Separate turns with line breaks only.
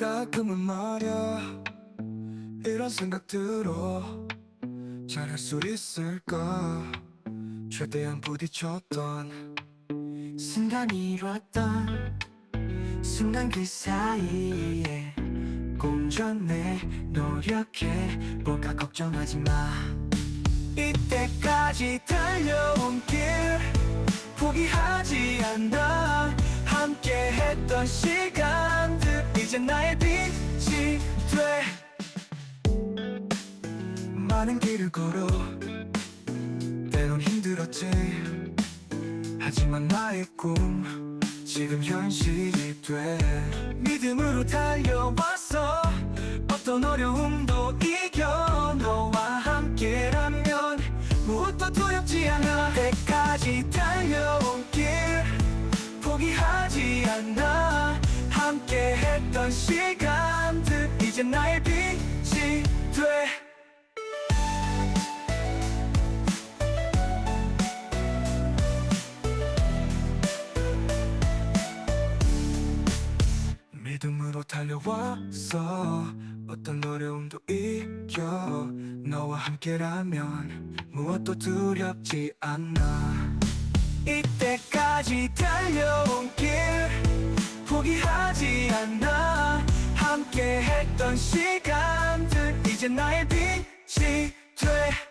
가끔은 말야. 이런 생각 들어 잘할 수 있을까? 최대한 부딪혔던 순간이었던 순간 그 사이에 공전해 노력해. 뭐가 걱정하지 마. 이때까지 달려온 길 포기하지 않아. 함께 했던 이제 나의 빛이 돼. 많은 길을 걸어 때론 힘들었지. 하지만 나의 꿈 지금 현실이 돼. 믿음으로 달려왔어 어떤 어려움도 이겨. 너와 함께라면 무엇도 두렵지 않아. 때까지 달려온 길 포기하지 않아 했던 시간들 이제 나의 빛이 돼. 믿음으로 달려왔어. 어떤 어려움도 이겨 너와 함께라면 무엇도 두렵지 않아. 이때까지 달려온 길 포기하지 않아 했던 시간들 이제 나의 빛이 돼